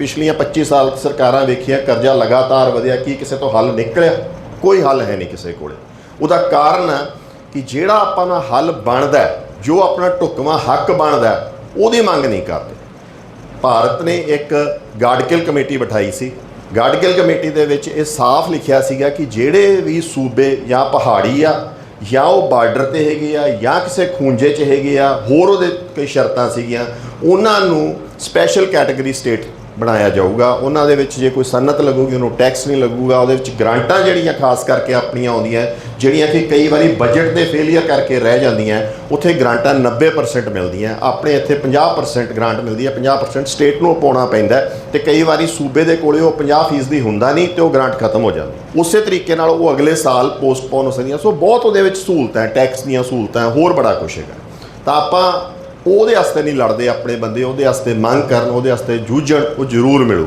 ਪਿਛਲੀਆਂ 25 ਸਾਲ ਸਰਕਾਰਾਂ ਵੇਖੀਆਂ, ਕਰਜ਼ਾ ਲਗਾਤਾਰ ਵਧਿਆ, ਕੀ ਕਿਸੇ ਤੋਂ ਹੱਲ ਨਿਕਲਿਆ? ਕੋਈ ਹੱਲ ਹੈ ਨਹੀਂ ਕਿਸੇ ਕੋਲੇ। ਉਹਦਾ ਕਾਰਨ ਹੈ ਕਿ ਜਿਹੜਾ ਆਪਾਂ ਦਾ ਹੱਲ ਬਣਦਾ ਜੋ ਆਪਣਾ ਢੁਕਵਾਂ ਹੱਕ ਬਣਦਾ ਉਹਦੀ ਮੰਗ ਨਹੀਂ ਕਰਦੇ। ਭਾਰਤ ਨੇ ਇੱਕ ਗਾਡਕਿਲ ਕਮੇਟੀ ਬਿਠਾਈ ਸੀ। ਗਾਡਕਿਲ ਕਮੇਟੀ ਦੇ ਵਿੱਚ ਇਹ ਸਾਫ਼ ਲਿਖਿਆ ਸੀਗਾ ਕਿ ਜਿਹੜੇ ਵੀ ਸੂਬੇ ਜਾਂ ਪਹਾੜੀ ਆ, ਜਾਂ ਉਹ ਬਾਰਡਰ ਤੇ ਹੈਗੇ ਆ, ਜਾਂ ਕਿਸੇ ਖੂੰਜੇ 'ਚ ਹੈਗੇ ਆ, ਹੋਰ ਉਹਦੇ ਕਈ ਸ਼ਰਤਾਂ ਸੀਗੀਆਂ, ਉਹਨਾਂ ਨੂੰ ਸਪੈਸ਼ਲ ਕੈਟਾਗਰੀ ਸਟੇਟ ਬਣਾਇਆ ਜਾਊਗਾ। ਉਹਨਾਂ ਦੇ ਵਿੱਚ ਜੇ ਕੋਈ ਸਨਅਤ ਲੱਗੂਗੀ, ਉਹਨੂੰ ਟੈਕਸ ਨਹੀਂ ਲੱਗੂਗਾ, ਉਹਦੇ ਵਿੱਚ ਗ੍ਰਾਂਟਾਂ ਜਿਹੜੀਆਂ ਖਾਸ ਕਰਕੇ ਆਪਣੀਆਂ ਆਉਂਦੀਆਂ, ਜਿਹੜੀਆਂ ਕਿ ਕਈ ਵਾਰੀ ਬਜਟ ਦੇ ਫੇਲਿਅਰ ਕਰਕੇ ਰਹਿ ਜਾਂਦੀਆਂ, ਉੱਥੇ ਗ੍ਰਾਂਟਾਂ 90% ਮਿਲਦੀਆਂ, ਆਪਣੇ ਇੱਥੇ 50% ਗ੍ਰਾਂਟ ਮਿਲਦੀ ਹੈ 50% ਸਟੇਟ ਨੂੰ ਪਾਉਣਾ ਪੈਂਦਾ ਹੈ ਤੇ ਕਈ ਵਾਰੀ ਸੂਬੇ ਦੇ ਕੋਲੇ ਉਹ 50% ਦੀ ਹੁੰਦਾ ਨਹੀਂ ਤੇ ਉਹ ਗ੍ਰਾਂਟ ਖਤਮ ਹੋ ਜਾਂਦੀ ਉਸੇ ਤਰੀਕੇ ਨਾਲ ਉਹ ਅਗਲੇ ਸਾਲ ਪੋਸਟਪੋਨ ਹੋ ਸਕਦੀਆਂ। ਸੋ ਬਹੁਤ ਉਹਦੇ ਵਿੱਚ ਸਹੂਲਤਾਂ ਟੈਕਸ ਦੀਆਂ ਸਹੂਲਤਾਂ ਹੋਰ ਬੜਾ ਕੁਛ ਹੈਗਾ। ਤਾਂ ਆਪਾਂ ਉਹਦੇ ਵਾਸਤੇ ਨਹੀਂ ਲੜਦੇ ਆਪਣੇ ਬੰਦੇ, ਉਹਦੇ ਵਾਸਤੇ ਮੰਗ ਕਰਨ, ਉਹਦੇ ਵਾਸਤੇ ਜੂਝਣ, ਉਹ ਜ਼ਰੂਰ ਮਿਲੂ।